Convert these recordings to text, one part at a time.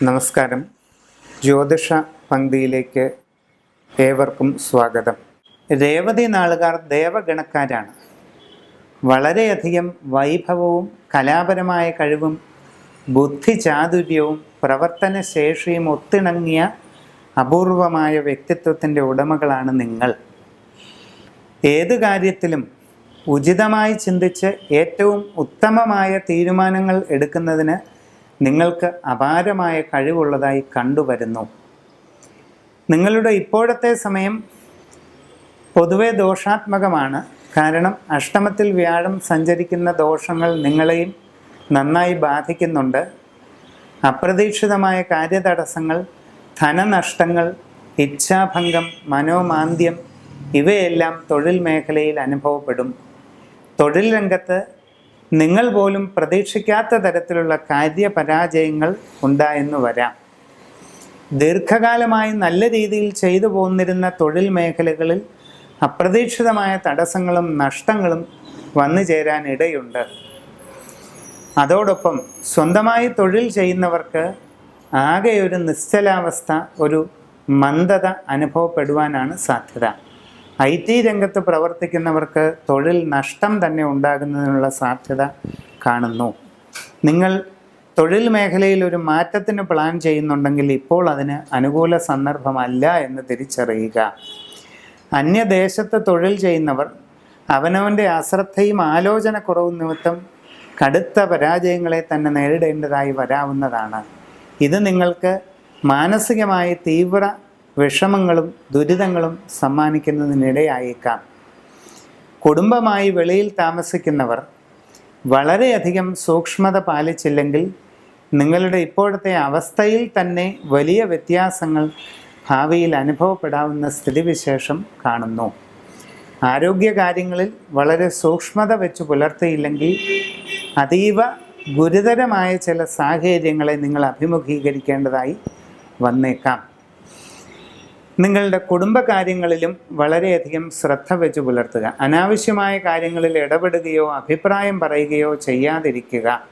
നമസ്കാരം. ജ്യോതിഷ പങ്ക്തിയിലേക്ക് ഏവർക്കും സ്വാഗതം. രേവതി നാളുകാർ ദേവഗണക്കാരാണ്. വളരെയധികം വൈഭവവും കലാപരമായ കഴിവും ബുദ്ധിചാതുര്യവും പ്രവർത്തനശേഷിയും ഒത്തിണങ്ങിയ അപൂർവമായ വ്യക്തിത്വത്തിന്റെ ഉടമകളാണ് നിങ്ങൾ. ഏത് കാര്യത്തിലും ഉചിതമായി ചിന്തിച്ച് ഏറ്റവും ഉത്തമമായ തീരുമാനങ്ങൾ എടുക്കുന്നതിന് നിങ്ങൾക്ക് അപാരമായ കഴിവുള്ളതായി കണ്ടുവരുന്നു. നിങ്ങളുടെ ഇപ്പോഴത്തെ സമയം പൊതുവെ ദോഷാത്മകമാണ്. കാരണം അഷ്ടമത്തിൽ വ്യാഴം സഞ്ചരിക്കുന്ന ദോഷങ്ങൾ നിങ്ങളെയും നന്നായി ബാധിക്കുന്നുണ്ട്. അപ്രതീക്ഷിതമായ കാര്യതടസ്സങ്ങൾ ധനനഷ്ടങ്ങൾ ഇച്ഛാഭംഗം മനോമാന്ദ്യം ഇവയെല്ലാം തൊഴിൽ മേഖലയിൽ അനുഭവപ്പെടും. തൊഴിൽ രംഗത്ത് നിങ്ങൾ പോലും പ്രതീക്ഷിക്കാത്ത തരത്തിലുള്ള കാര്യപരാജയങ്ങൾ ഉണ്ടായെന്ന് വരാം. ദീർഘകാലമായി നല്ല രീതിയിൽ ചെയ്തു പോന്നിരുന്ന തൊഴിൽ മേഖലകളിൽ അപ്രതീക്ഷിതമായ തടസ്സങ്ങളും നഷ്ടങ്ങളും വന്നു ചേരാൻ ഇടയുണ്ട് അതോടൊപ്പം സ്വന്തമായി തൊഴിൽ ചെയ്യുന്നവർക്ക് ആകെ ഒരു നിശ്ചലാവസ്ഥ ഒരു മന്ദത അനുഭവപ്പെടുവാനാണ് സാധ്യത. ഐ ടി രംഗത്ത് പ്രവർത്തിക്കുന്നവർക്ക് തൊഴിൽ നഷ്ടം തന്നെ ഉണ്ടാകുന്നതിനുള്ള സാധ്യത കാണുന്നു. നിങ്ങൾ തൊഴിൽ മേഖലയിൽ ഒരു മാറ്റത്തിന് പ്ലാൻ ചെയ്യുന്നുണ്ടെങ്കിൽ ഇപ്പോൾ അതിന് അനുകൂല സന്ദർഭമല്ല എന്ന് തിരിച്ചറിയുക. അന്യദേശത്ത് തൊഴിൽ ചെയ്യുന്നവർ അവനവന്റെ അശ്രദ്ധയും ആലോചന കുറവും നിമിത്തം കടുത്ത പരാജയങ്ങളെ തന്നെ നേരിടേണ്ടതായി വരാവുന്നതാണ്. ഇത് നിങ്ങൾക്ക് മാനസികമായി തീവ്ര വിഷമങ്ങളും ദുരിതങ്ങളും സമ്മാനിക്കുന്നതിനിടയായേക്കാം. കുടുംബമായി വെളിയിൽ താമസിക്കുന്നവർ വളരെയധികം സൂക്ഷ്മത പാലിച്ചില്ലെങ്കിൽ നിങ്ങളുടെ ഇപ്പോഴത്തെ അവസ്ഥയിൽ തന്നെ വലിയ വ്യത്യാസങ്ങൾ ഭാവിയിൽ അനുഭവപ്പെടാവുന്ന സ്ഥിതിവിശേഷം കാണുന്നു. ആരോഗ്യകാര്യങ്ങളിൽ വളരെ സൂക്ഷ്മത വെച്ച് പുലർത്തിയില്ലെങ്കിൽ അതീവ ഗുരുതരമായ ചില സാഹചര്യങ്ങളെ നിങ്ങൾ അഭിമുഖീകരിക്കേണ്ടതായി വന്നേക്കാം. നിങ്ങളുടെ കുടുംബകാര്യങ്ങളിലും വളരെയധികം ശ്രദ്ധ വെച്ച് പുലർത്തുക. അനാവശ്യമായ കാര്യങ്ങളിൽ ഇടപെടുകയോ അഭിപ്രായം പറയുകയോ ചെയ്യാതിരിക്കുക.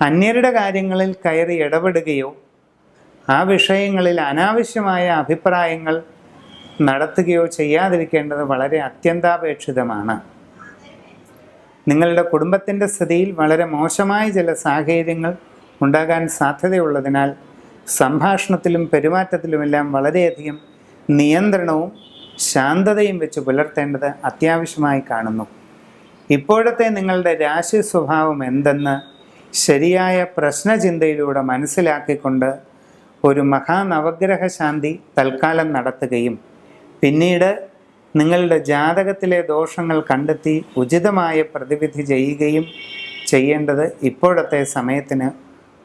അന്യരുടെ കാര്യങ്ങളിൽ കയറി ഇടപെടുകയോ ആ വിഷയങ്ങളിൽ അനാവശ്യമായ അഭിപ്രായങ്ങൾ നടത്തുകയോ ചെയ്യാതിരിക്കേണ്ടത് വളരെ അത്യന്താപേക്ഷിതമാണ്. നിങ്ങളുടെ കുടുംബത്തിന്റെ സ്ഥിതിയിൽ വളരെ മോശമായ ചില സാഹചര്യങ്ങൾ ഉണ്ടാകാൻ സാധ്യതയുള്ളതിനാൽ സംഭാഷണത്തിലും പെരുമാറ്റത്തിലുമെല്ലാം വളരെയധികം നിയന്ത്രണവും ശാന്തതയും വെച്ച് പുലർത്തേണ്ടത് അത്യാവശ്യമായി കാണുന്നു. ഇപ്പോഴത്തെ നിങ്ങളുടെ രാശി സ്വഭാവം എന്തെന്ന് ശരിയായ പ്രശ്നചിന്തയിലൂടെ മനസ്സിലാക്കിക്കൊണ്ട് ഒരു മഹാനവഗ്രഹ ശാന്തി തൽക്കാലം നടത്തുകയും പിന്നീട് നിങ്ങളുടെ ജാതകത്തിലെ ദോഷങ്ങൾ കണ്ടെത്തി ഉചിതമായ പ്രതിവിധി ചെയ്യുകയും ചെയ്യേണ്ടത് ഇപ്പോഴത്തെ സമയത്തിന്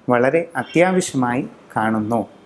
വളരെ അത്യാവശ്യമായി കാണുന്നു.